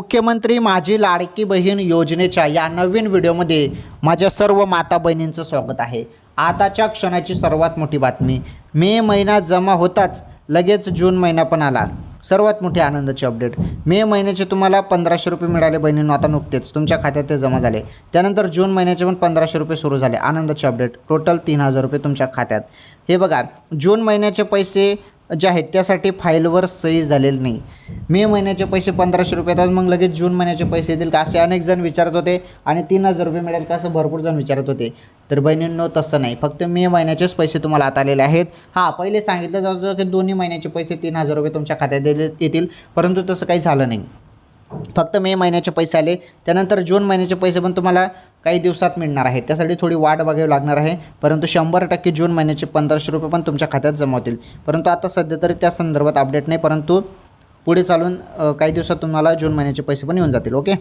मुख्यमंत्री माझी लाडकी बहीण योजनेच्या या नवीन व्हिडिओमध्ये माझ्या सर्व माता बहिणींचं स्वागत आहे. आताच्या क्षणाची सर्वात मोठी बातमी. मे महिना जमा होताच लगेच जून महिना पण आला. सर्वात मोठी आनंदाची अपडेट. मे महिन्याचे तुम्हाला पंधराशे रुपये मिळाले बहिणींनो आता नुकतेच. तुमच्या खात्यात ते जमा झाले. त्यानंतर जून महिन्याचे पण पंधराशे रुपये सुरू झाले. आनंदाची अपडेट. टोटल तीन हजार रुपये तुमच्या खात्यात. हे बघा जून महिन्याचे पैसे जे आहेत त्यासाठी फाईलवर सही झालेली नाही. मे महिन्याचे पैसे पंधराशे रुपये येतात मग लगेच जून महिन्याचे पैसे येतील का? असे अनेक जण विचारत होते आणि तीन हजार रुपये मिळेल का? असं भरपूर जण विचारत होते. तर बहिणींनो तसं नाही. फक्त मे महिन्याचेच पैसे तुम्हाला आता आलेले आहेत. हां पहिले सांगितलं जात होतं की दोन्ही महिन्याचे पैसे तीन हजार रुपये तुमच्या खात्यात येतील. परंतु तसं काही झालं नाही. फक्त मे महिन्याचे पैसे आले. त्यानंतर जून महिन्याचे पैसे पण तुम्हाला काही दिवसात मिळणार आहे. त्यासाठी थोडी वाट बघावी लागणार आहे. परंतु शंभर टक्के जून महिन्याचे पंधराशे रुपये पण तुमच्या खात्यात जमा होतील. परंतु आता सध्या तरी त्या संदर्भात अपडेट नाही. परंतु पुढे चालून काही दिवसात तुम्हाला जून महिन्याचे पैसे पण येऊन जातील. ओके